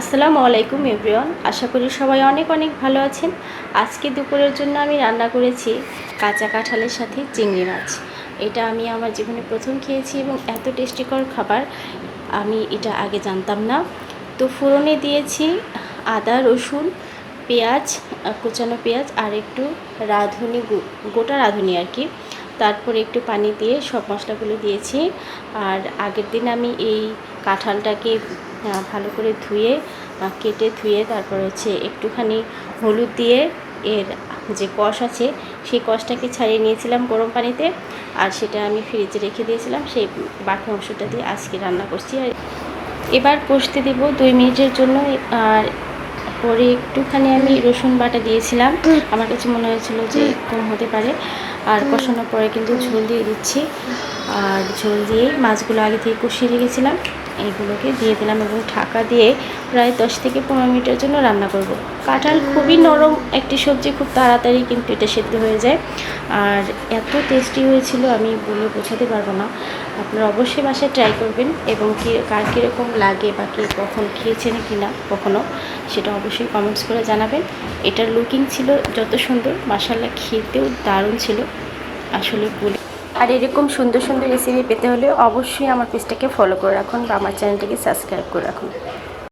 আসসালামু আলাইকুম এভরিওয়ান, আশা করি সবাই অনেক অনেক ভালো আছেন। আজকে দুপুরের জন্য আমি রান্না করেছি কাঁচা কাঁঠালের সাথে চিংড়ি মাছ। এটা আমি আমার জীবনে প্রথম খেয়েছি এবং এত টেস্টিকর খাবার আমি এটা আগে জানতাম না। তো ফোড়নে দিয়েছি আদা, রসুন, পেঁয়াজ কুচানো পেঁয়াজ আর একটু রাঁধুনি গোটা রাঁধুনি আর কি। তারপরে একটু পানি দিয়ে সব মশলাগুলো দিয়েছি। আর আগের দিন আমি এই কাঁঠালটাকে ভালো করে ধুয়ে কেটে ধুয়ে তারপর হচ্ছে একটুখানি হলুদ দিয়ে এর যে কষ আছে, সেই কষটাকে ছাড়িয়ে নিয়েছিলাম গরম পানিতে। আর সেটা আমি ফ্রিজে রেখে দিয়েছিলাম, সেই বাকি অংশটা দিয়ে আজকে রান্না করছি। আর এবার কষতে দেব দুই মিনিটের জন্য। আর পরে একটুখানি আমি রসুন বাটা দিয়েছিলাম। আমার কাছে মনে হয়েছিল যে কম হতে পারে। আর কষানোর পরে কিন্তু ঝোল দিয়ে দিচ্ছি। আর ঝোল দিয়ে মাছগুলো আগে থেকে কষিয়ে রেখেছিলাম। এইগুলোকে দিয়ে দিলাম এবং ঢাকা দিয়ে প্রায় দশ থেকে পনেরো মিনিটের জন্য রান্না করব। কাঁঠাল খুবই নরম, একটি সবজি খুব তাড়াতাড়ি কিন্তু এটা সেদ্ধ হয়ে যায়। আর এত টেস্টি হয়েছিল আমি বলে বোঝাতে পারব না। আপনারা অবশ্যই বাসায় ট্রাই করবেন এবং কি, কার কীরকম লাগে বা কে কখন খেয়েছেন কি না কখনো সেটা অবশ্যই কমেন্টস করে জানাবেন। এটার লুকিং ছিল যত সুন্দর মাসাল্লা খেতেও দারুণ ছিল। আসলে বলে আর এরকম সুন্দর সুন্দর রেসিপি পেতে হলে অবশ্যই আমার পেজটাকে ফলো করে রাখুন বা আমার চ্যানেলটাকে সাবস্ক্রাইব করে রাখুন।